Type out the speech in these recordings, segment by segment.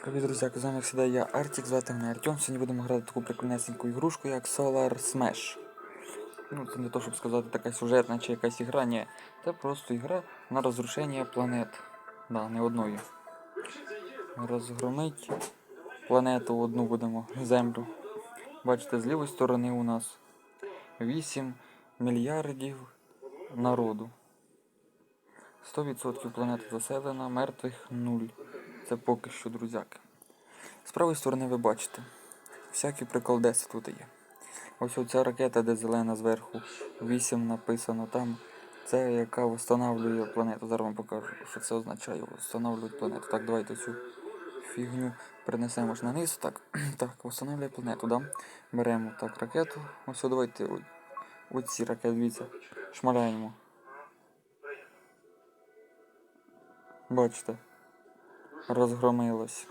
Привіт, друзі, з вами як завжди я Артік, звати мене Артем. Сьогодні будемо грати таку прикольнесеньку ігрушку, як Solar Smash. Ну, це не то, щоб сказати така сюжетна чи якась ігра, ні. Це просто ігра на розрушення планет. Да, не одної. Розгромить планету одну будемо, землю. Бачите, з лівої сторони у нас 8 мільярдів народу. 100% планета заселена, мертвих нуль. Це поки що, друзяки. З правої сторони ви бачите, всякі приколдеси тут є. Ось оця ракета, де зелена зверху, 8 написано там. Це яка встановлює планету. Зараз вам покажу, що це означає. Встановлюють планету. Так, давайте цю фігню перенесемо ж на низ. Так, так, встановлює планету, да? Беремо так ракету. Ось давайте оці ракети, дивіться, шмаляємо. Бачите, розгромилось.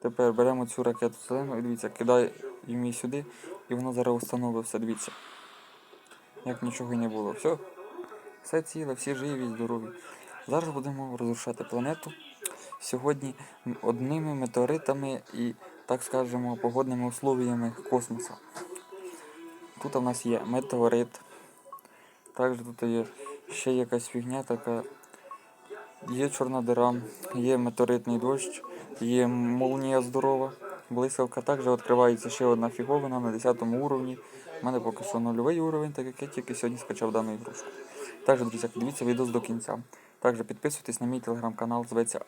Тепер беремо цю ракету зелену і дивіться, кидай її сюди, і вона зараз встановить все, дивіться. Як нічого не було. Все. Все ціле, всі живі, здорові. Зараз будемо розрушати планету. Сьогодні одними метеоритами і, так скажемо, погодними условиями космосу. Тут у нас є метеорит. Також тут є ще якась фігня така. Є чорна дира, є метеоритний дощ, є молнія здорова, блискавка. Також відкривається ще одна фіговина на 10 уровні. У мене поки що нульовий уровень, так як я тільки сьогодні скачав дану ігрушку. Також, друзі, дивіться відео до кінця. Також підписуйтесь на мій телеграм-канал, зветься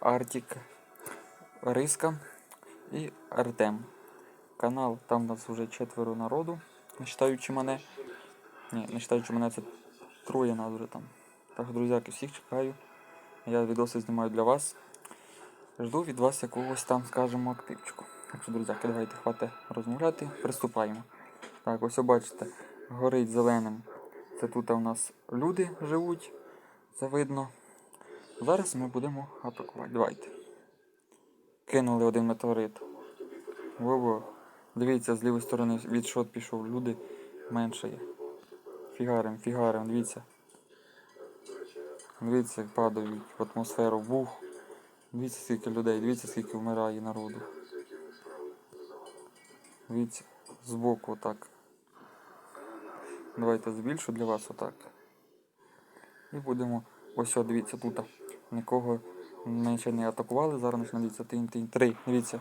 Артік Риска і Артем. Канал, там у нас вже четверо народу, не вважаючи мене. Ні, не вважаючи мене, це троє нас вже там. Так, друзяки, всіх чекаю. Я відоси знімаю для вас. Жду від вас якогось там, скажімо, активчику. Так що, друзяки, давайте хватить розмовляти, приступаємо. Так, ось бачите, горить зеленим. Це тут у нас люди живуть, це видно. Зараз ми будемо атакувати. Давайте. Кинули один метеорит. Во-во. Дивіться, з лівої сторони відшот пішов. Люди менше є. Фігарем, фігарем, дивіться. Дивіться, як падають в атмосферу. Бух. Дивіться, скільки людей, дивіться, скільки вмирає народу. Дивіться, збоку отак. Давайте збільшу для вас отак. І будемо. Ось, о, дивіться, тут. Нікого ми ще не атакували. Зараз почнеться тинь тинь Три. Дивіться.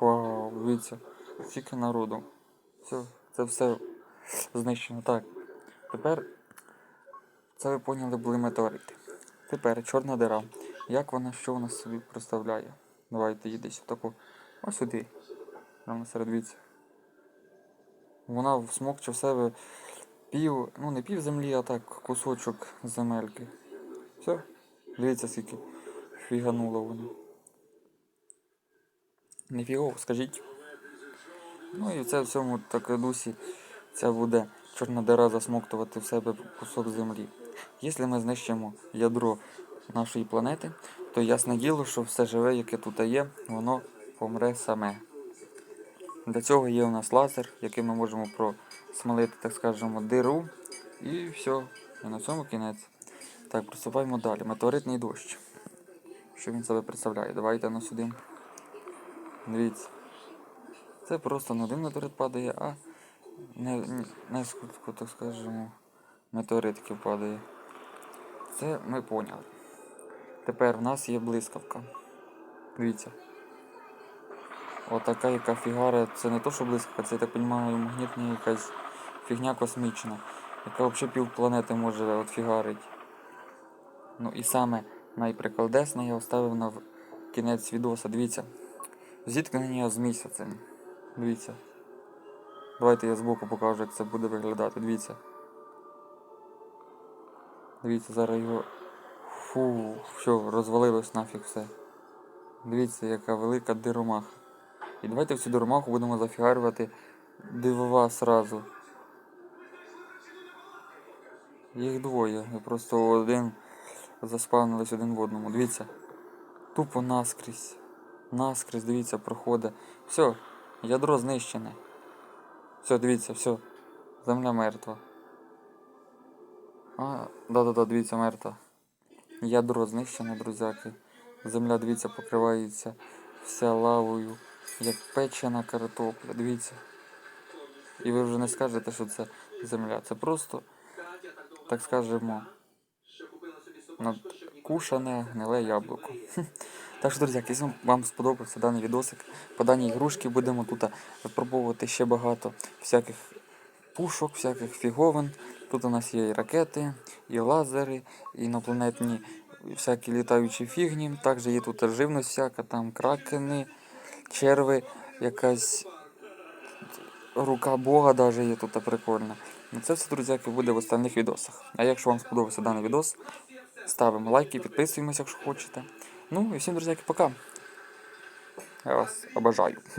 Вау, дивіться. Скільки народу. Все, це все знищено. Так. Тепер це ви поняли були метеорити. Тепер чорна дира. Як вона, що вона собі представляє? Давайте її десь отаку. Ось сюди. Прямо серед дивіться. Вона всмокче в себе пів, ну не пів землі, а так кусочок земельки. Все. Дивіться, скільки фігануло воно. Не фігово, скажіть. Ну і це в цьому так дусі ця буде чорна дира засмоктувати в себе кусок землі. Якщо ми знищимо ядро нашої планети, то ясне діло, що все живе, яке тут є, воно помре саме. Для цього є у нас лазер, яким ми можемо просмолити, так скажемо, диру. І все. І на цьому кінець. Так, приступаємо далі. Метеоритний дощ. Що він себе представляє? Давайте на сюди. Дивіться. Це просто не один метеорит падає, а не, не, несколько, так скажемо, метеоритиків падає. Це ми поняли. Тепер в нас є блискавка. Дивіться. Отака яка фігара, це не то, що блискавка, це я так розумію, магнітна якась фігня космічна, яка взагалі пів планети може от фігарить. Ну і саме найприколдесне я оставив на кінець відоса. Дивіться. Зіткнення з місяцем. Дивіться. Давайте я збоку покажу, як це буде виглядати. Дивіться. Дивіться, зараз його. Фу, все, розвалилось нафіг все. Дивіться, яка велика диромаха. І давайте в цю диромаху будемо зафігарювати дивова сразу. Їх двоє. Просто один заспавнились один в одному. Дивіться. Тупо наскрізь. Наскрізь, дивіться, проходить. Все, ядро знищене. Все, дивіться, все. Земля мертва. А, да-да-да, дивіться, мертва. Ядро знищене, друзяки. Земля, дивіться, покривається вся лавою, як печена картопля. Дивіться. І ви вже не скажете, що це земля. Це просто, так скажемо, надкушане гниле яблуко. Так що, друзі, якщо вам сподобався даний відосик, по даній ігрушці будемо тут випробовувати ще багато всяких пушок, всяких фіговин. Тут у нас є і ракети, і лазери, і інопланетні всякі літаючі фігні. Також є тут живність всяка, там кракени, черви, якась рука Бога даже є тут прикольна. Ну, Це все, друзяки, буде в остальних відосах. А якщо вам сподобався даний відос, ставимо лайки, підписуємося, якщо хочете. Ну і всім, друзяки, пока. Я вас обожаю.